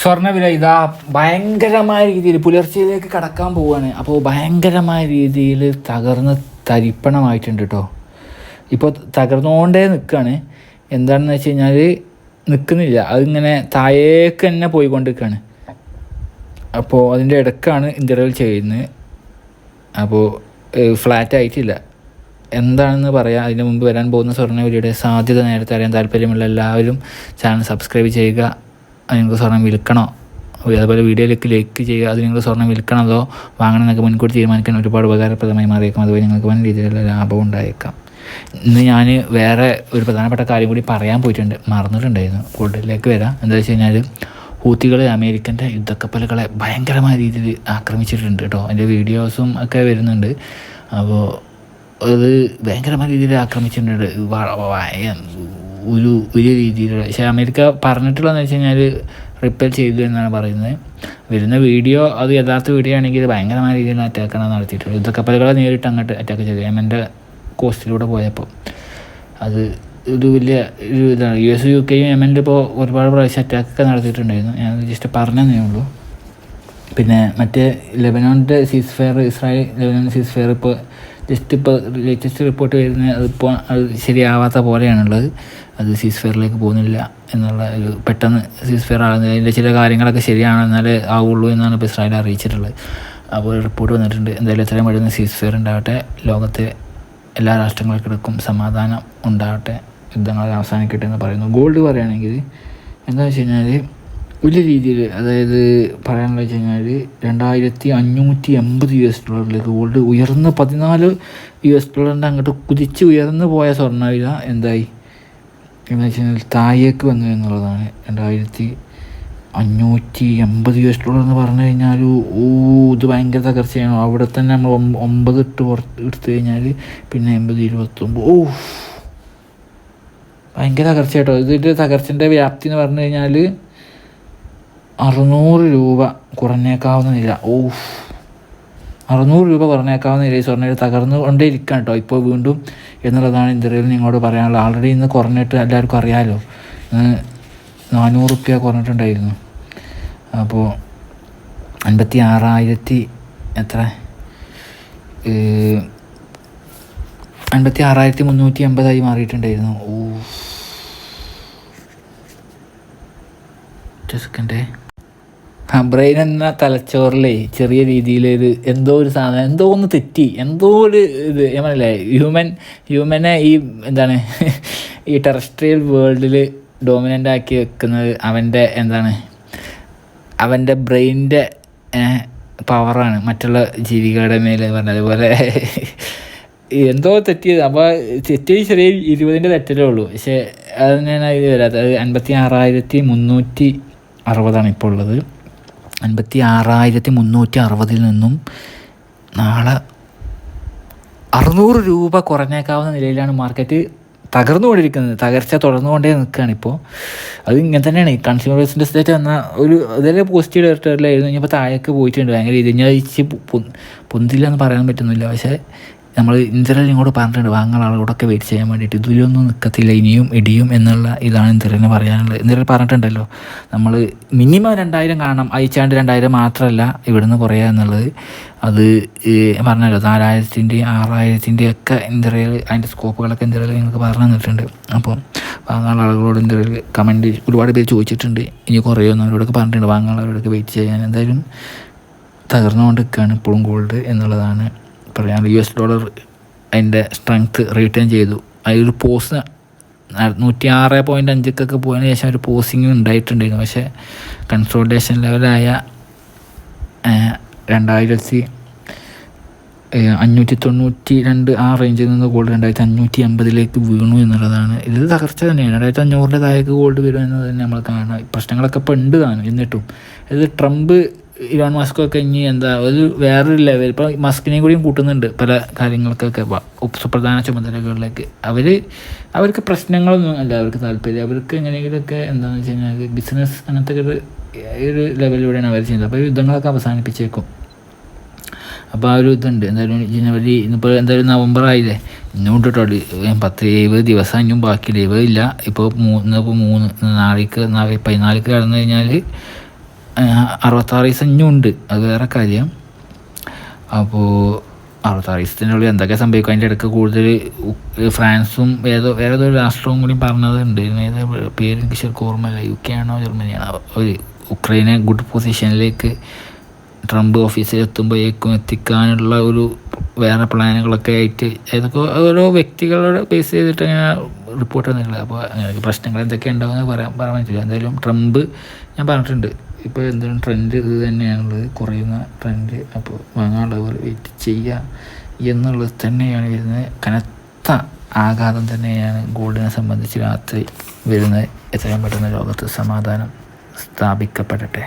സ്വർണവില ഇതാ ഭയങ്കരമായ രീതിയിൽ പുലർച്ചയിലേക്ക് കടക്കാൻ പോവുകയാണ്. അപ്പോൾ ഭയങ്കരമായ രീതിയിൽ തകർന്ന് തരിപ്പണമായിട്ടുണ്ട് കേട്ടോ ഇപ്പോൾ തകർന്നുകൊണ്ടേ നിൽക്കുകയാണ് എന്താണെന്ന് വെച്ച് കഴിഞ്ഞാൽ നിൽക്കുന്നില്ല അതിങ്ങനെ താഴേക്ക് തന്നെ പോയിക്കൊണ്ടിരിക്കുകയാണ് അപ്പോൾ അതിന്റെ ഇടക്കാണ് ഇന്റർവെൽ ചെയ്യുന്നത്. അപ്പോൾ ഫ്ലാറ്റ് ആയിട്ടില്ല. എന്താണെന്ന് പറയാം. അതിന് മുമ്പ് വരാൻ പോകുന്ന സ്വർണവിലയുടെ സാധ്യത നേരത്തെ അറിയാൻ താല്പര്യമുള്ള എല്ലാവരും ചാനൽ സബ്സ്ക്രൈബ് ചെയ്യുക. നിങ്ങൾക്ക് സ്വർണം വിൽക്കണോ? അതുപോലെ വീഡിയോയിലേക്ക് ലൈക്ക് ചെയ്യുക. അത് നിങ്ങൾ സ്വർണം വിൽക്കണം അതോ വാങ്ങണം എന്നൊക്കെ മുൻകൂട്ടി തീരുമാനിക്കാൻ ഒരുപാട് ഉപകാരപ്രദമായി മാറിയേക്കാം. അതുപോലെ നിങ്ങൾക്ക് വൻ രീതിയിലുള്ള ലാഭം ഉണ്ടായേക്കാം. ഇന്ന് ഞാൻ വേറെ ഒരു പ്രധാനപ്പെട്ട കാര്യം കൂടി പറയാൻ പോയിട്ടുണ്ട്. മറന്നിട്ടുണ്ടായിരുന്നു. കൂടുതലേക്ക് വരാം. എന്താ വെച്ച് കഴിഞ്ഞാൽ ഹൂത്തികൾ അമേരിക്കന്റെ യുദ്ധക്കപ്പലുകളെ ഭയങ്കരമായ രീതിയിൽ ആക്രമിച്ചിട്ടുണ്ട് കേട്ടോ. അതിന്റെ വീഡിയോസും ഒക്കെ വരുന്നുണ്ട്. അപ്പോൾ അത് ഭയങ്കരമായ രീതിയിൽ ആക്രമിച്ചിട്ടുണ്ട്. ഒരു വലിയ രീതിയിലുള്ള പക്ഷേ അമേരിക്ക പറഞ്ഞിട്ടുള്ളതെന്ന് വെച്ച് കഴിഞ്ഞാൽ റിപ്പയർ ചെയ്തു എന്നാണ് പറയുന്നത്. വരുന്ന വീഡിയോ അത് യഥാർത്ഥ വീഡിയോ ആണെങ്കിൽ ഭയങ്കരമായ രീതിയിലുള്ള അറ്റാക്കാണ് നടത്തിയിട്ടുള്ളത്. യുദ്ധക്കപ്പലുകളെ നേരിട്ട് അങ്ങോട്ട് അറ്റാക്ക് ചെയ്തു. യമന്റെ കോസ്റ്റിലൂടെ പോയപ്പോൾ അത് ഒരു വലിയ ഒരു ഇതാണ്. യു എസ് യു കെയും യമനിൽ ഇപ്പോൾ ഒരുപാട് പ്രാവശ്യം അറ്റാക്കൊക്കെ നടത്തിയിട്ടുണ്ടായിരുന്നു. ഞാൻ ജസ്റ്റ് പറഞ്ഞതേ ഉള്ളൂ. പിന്നെ മറ്റേ ലെബനോണിന്റെ ceasefire Israel Lebanon ceasefire ഇപ്പോൾ ജസ്റ്റ് ഇപ്പോൾ ലേറ്റസ്റ്റ് റിപ്പോർട്ട് വരുന്നത് അതിപ്പോൾ അത് ശരിയാവാത്ത പോലെയാണുള്ളത്. അത് സീസ് ഫെയറിലേക്ക് പോകുന്നില്ല എന്നുള്ള ഒരു പെട്ടെന്ന് സീസ് ഫെയർ ആകുന്നില്ല അതിന്റെ ചില കാര്യങ്ങളൊക്കെ ശരിയാണ് എന്നാലേ ആവുള്ളൂ എന്നാണ് ഇപ്പോൾ ഇസ്രായേൽ അറിയിച്ചിട്ടുള്ളത്. അപ്പോൾ റിപ്പോർട്ട് വന്നിട്ടുണ്ട്. എന്തായാലും എത്രയും പെട്ടെന്ന് സീസ് ഫെയർ ഉണ്ടാവട്ടെ. ലോകത്തെ എല്ലാ രാഷ്ട്രങ്ങൾക്കിടക്കും സമാധാനം ഉണ്ടാവട്ടെ. യുദ്ധങ്ങൾ അവസാനിക്കട്ടെ എന്ന് പറയുന്നു. ഗോൾഡ് പറയുകയാണെങ്കിൽ എന്താണെന്ന് വെച്ച് കഴിഞ്ഞാൽ വലിയ രീതിയിൽ അതായത് പറയാനുള്ള വെച്ച് കഴിഞ്ഞാൽ രണ്ടായിരത്തി അഞ്ഞൂറ്റി എൺപത് യു എസ് ഡോളറിലേക്ക് ഗോൾഡ് ഉയർന്ന് പതിനാല് യു എസ് ഡോളറിന്റെ അങ്ങോട്ട് കുതിച്ച് ഉയർന്നു പോയ സ്വർണവില എന്തായി? എന്ന് വെച്ച് കഴിഞ്ഞാൽ താഴേക്ക് വന്നു എന്നുള്ളതാണ്. രണ്ടായിരത്തി അഞ്ഞൂറ്റി എൺപത് യു എസ് ഡോളർ എന്ന് പറഞ്ഞു കഴിഞ്ഞാൽ ഓ ഇത് ഭയങ്കര തകർച്ചയാണ്. അവിടെ തന്നെ നമ്മൾ ഒമ്പ- ഒമ്പത് ഇട്ട് പുറത്ത് എടുത്തു കഴിഞ്ഞാൽ പിന്നെ എൺപത് ഇരുപത്തൊമ്പത്. ഓ ഭയങ്കര തകർച്ച കേട്ടോ ഇതിന്റെ തകർച്ചന്റെ വ്യാപ്തി എന്ന് പറഞ്ഞു കഴിഞ്ഞാൽ അറുന്നൂറ് രൂപ കുറഞ്ഞേക്കാവുന്ന നില. ഓ അറുന്നൂറ് രൂപ കുറഞ്ഞേക്കാവുന്ന നിലയിൽ സ്വർണ തകർന്നു കൊണ്ടേ ഇരിക്കാം കേട്ടോ ഇപ്പോൾ വീണ്ടും എന്നുള്ളതാണ് ഇന്ത്യയിൽ നിങ്ങളോട് പറയാനുള്ളത്. ആൾറെഡി ഇന്ന് കുറഞ്ഞിട്ട് എല്ലാവർക്കും അറിയാമല്ലോ നാനൂറ് റുപ്യ കുറഞ്ഞിട്ടുണ്ടായിരുന്നു. അപ്പോൾ അൻപത്തി ആറായിരത്തി എത്ര? അൻപത്തി ആറായിരത്തി മുന്നൂറ്റി എൺപതായി മാറിയിട്ടുണ്ടായിരുന്നു ഓ സെക്കൻഡേ ആ ബ്രെയിൻ എന്ന തലച്ചോറിലെ ചെറിയ രീതിയിൽ ഇത് എന്തോ ഒരു സാധനം എന്തോ ഒന്ന് തെറ്റി എന്തോ ഒരു ഇത് ഞാൻ ഹ്യൂമൻ ഹ്യൂമനെ ഈ എന്താണ് ഈ ടെറസ്ട്രിയൽ വേൾഡിൽ ഡോമിനന്റ് ആക്കി വെക്കുന്നത് അവന്റെ എന്താണ് അവന്റെ ബ്രെയിനിന്റെ പവറാണ് മറ്റുള്ള ജീവികളുടെ മേലെ പറഞ്ഞ അതുപോലെ എന്തോ തെറ്റിയത്. അപ്പോൾ തെറ്റി ചെറിയ ഇരുപതിന്റെ തെറ്റലേ ഉള്ളൂ. പക്ഷേ അത് ഞാൻ ഇത് വരാത്തത്. അൻപത്തി ആറായിരത്തി മുന്നൂറ്റി അറുപതാണ് ഇപ്പോൾ ഉള്ളത്. അൻപത്തി ആറായിരത്തി മുന്നൂറ്റി അറുപതിൽ നിന്നും നാളെ അറുന്നൂറ് രൂപ കുറഞ്ഞേക്കാവുന്ന നിലയിലാണ് മാർക്കറ്റ് തകർന്നുകൊണ്ടിരിക്കുന്നത്. തകർച്ച തുടർന്നുകൊണ്ടേ നിൽക്കുകയാണ് ഇപ്പോൾ. അത് ഇങ്ങനെ തന്നെയാണ്. കൺസ്യൂമർ ബേസിന്റെ സ്റ്റേറ്റ് വന്ന ഒരു ഇതേ പോസിറ്റീവ് ഡയറക്ടറിലായിരുന്നു ഇനിയിപ്പോൾ താഴേക്ക് പോയിട്ടുണ്ട്. ഭയങ്കര ഇതിഞ്ഞാഴ്ച പൊന്തില്ലെന്ന് പറയാൻ പറ്റുന്നില്ല. പക്ഷേ നമ്മൾ ഇന്ത്യയിൽ ഇങ്ങോട്ട് പറഞ്ഞിട്ടുണ്ട് വാങ്ങാൻ ആളുകളൊക്കെ വെയിറ്റ് ചെയ്യാൻ വേണ്ടിയിട്ട്. ഇതിലൊന്നും നിൽക്കത്തില്ല ഇനിയും ഇടിയും എന്നുള്ള ഇതാണ് ഇന്ദ്രന് പറയാനുള്ളത്. ഇന്ദ്രൻ പറഞ്ഞിട്ടുണ്ടല്ലോ നമ്മൾ മിനിമം രണ്ടായിരം കാണണം അയച്ചാണ്ട് രണ്ടായിരം മാത്രമല്ല ഇവിടുന്ന് കുറയുക എന്നുള്ളത്. അത് പറഞ്ഞല്ലോ നാലായിരത്തിന്റെയും ആറായിരത്തിന്റെയും ഒക്കെ ഇന്ത്യയിൽ അതിന്റെ സ്കോപ്പുകളൊക്കെ ഇന്ത്യയിൽ നിങ്ങൾക്ക് പറഞ്ഞു തന്നിട്ടുണ്ട്. അപ്പോൾ വാങ്ങാനുള്ള ആളുകളോട് ഇന്ത്യയിൽ കമന്റ് ഒരുപാട് പേര് ചോദിച്ചിട്ടുണ്ട്. ഇനി കുറയുമെന്ന് അവരോടൊക്കെ പറഞ്ഞിട്ടുണ്ട് വാങ്ങാനുള്ളവരോടൊക്കെ വെയിറ്റ് ചെയ്യാൻ. എന്തായാലും തകർന്നുകൊണ്ട് നിൽക്കുകയാണ് ഇപ്പോഴും ഗോൾഡ് എന്നുള്ളതാണ് പറയാൻ യു എസ് ഡോളർ അതിന്റെ സ്ട്രെങ്ത്ത് റീറ്റേൺ ചെയ്തു. അതിലൊരു പോസ് നൂറ്റി ആറ് പോയിന്റ് അഞ്ചൊക്കെ പോയതിന് ശേഷം ഒരു പോസിങ് ഉണ്ടായിട്ടുണ്ടായിരുന്നു. പക്ഷേ കൺസോൾട്ടേഷൻ ലെവലായ രണ്ടായിരത്തി അഞ്ഞൂറ്റി തൊണ്ണൂറ്റി രണ്ട് ആ റേഞ്ചിൽ നിന്ന് ഗോൾഡ് രണ്ടായിരത്തി അഞ്ഞൂറ്റി അമ്പതിലേക്ക് വീണു എന്നുള്ളതാണ്. ഇത് തകർച്ച തന്നെയാണ്. രണ്ടായിരത്തി അഞ്ഞൂറിന്റെ താഴേക്ക് ഗോൾഡ് വരും എന്നത് തന്നെ നമ്മൾ കാണാം. പ്രശ്നങ്ങളൊക്കെ ഇപ്പോൾ ഉണ്ട് താനും. എന്നിട്ടും. ഇത് ട്രംപ് ഇലോൺ മസ്ക് ഒക്കെ ഇനി എന്താ ഒരു വേറൊരു ലെവൽ ഇപ്പോൾ മസ്കിനെയും കൂടിയും കൂട്ടുന്നുണ്ട് പല കാര്യങ്ങൾക്കൊക്കെ. സുപ്രധാന ചുമതലകളിലേക്ക്. അവർ അവർക്ക് പ്രശ്നങ്ങളൊന്നും അല്ല അവർക്ക് താല്പര്യം. അവർക്ക് എങ്ങനെയെങ്കിലുമൊക്കെ എന്താന്ന് വെച്ച് കഴിഞ്ഞാൽ ബിസിനസ് അങ്ങനത്തെ ഒരു ഒരു ലെവലിലൂടെയാണ് അവർ ചെയ്യുന്നത്. അപ്പോൾ യുദ്ധങ്ങളൊക്കെ അവസാനിപ്പിച്ചേക്കും. അപ്പോൾ ആ ഒരു ഇതുണ്ട്. എന്തായാലും ജനുവരി ഇന്നിപ്പോൾ എന്തായാലും നവംബർ ആയില്ലേ? ഇന്നും കേട്ടോ പത്ത് എഴുപത് ദിവസം ഇനിയും ലീവ് ഇല്ല ഇപ്പോൾ മൂന്ന് ഇപ്പോൾ മൂന്ന് നാളേക്ക് നാളെ പതിനാലിക്ക് കടന്നു കഴിഞ്ഞാൽ അറുപത്താറ് ദിവസം ഇനിയും ഉണ്ട് അത് വേറെ കാര്യം. അപ്പോൾ അറുപത്താറ് ദിവസത്തിനുള്ളിൽ എന്തൊക്കെ സംഭവിക്കും? അതിന്റെ ഇടയ്ക്ക് കൂടുതൽ ഫ്രാൻസും ഏതോ വേറെ ഏതോ രാഷ്ട്രവും കൂടി പറഞ്ഞതുണ്ട്. ഏത് പേര് എനിക്ക് ശരിക്കും ഓർമ്മയില്ല. യു കെ ആണോ ജർമ്മനിയാണോ? ഒരു ഉക്രൈനെ ഗുഡ് പൊസിഷനിലേക്ക് ട്രംപ് ഓഫീസിൽ എത്തുമ്പോഴേക്കും എത്തിക്കാനുള്ള ഒരു വേറെ പ്ലാനുകളൊക്കെ ആയിട്ട് ഏതൊക്കെ ഓരോ വ്യക്തികളോട് ബേസ് ചെയ്തിട്ട് അങ്ങനെ റിപ്പോർട്ട് വന്നിട്ടുള്ളത് അപ്പോൾ പ്രശ്നങ്ങൾ എന്തൊക്കെ ഉണ്ടാവുമെന്ന് പറയാൻ പറയാൻ പറ്റില്ല എന്തായാലും ട്രംപ് ഞാൻ പറഞ്ഞിട്ടുണ്ട്. ഇപ്പോൾ എന്തെങ്കിലും ട്രെൻഡ് ഇത് തന്നെയാണുള്ളത്. കുറയുന്ന ട്രെൻഡ് അപ്പോൾ വാങ്ങാനുള്ളവർ വെയിറ്റ് ചെയ്യുക എന്നുള്ളത് തന്നെയാണ് വരുന്നത്. കനത്ത ആഘാതം തന്നെയാണ് ഗോൾഡിനെ സംബന്ധിച്ച് രാത്രി വരുന്നത്. എത്രയും പെട്ടെന്ന് ലോകത്ത് സമാധാനം സ്ഥാപിക്കപ്പെടട്ടെ.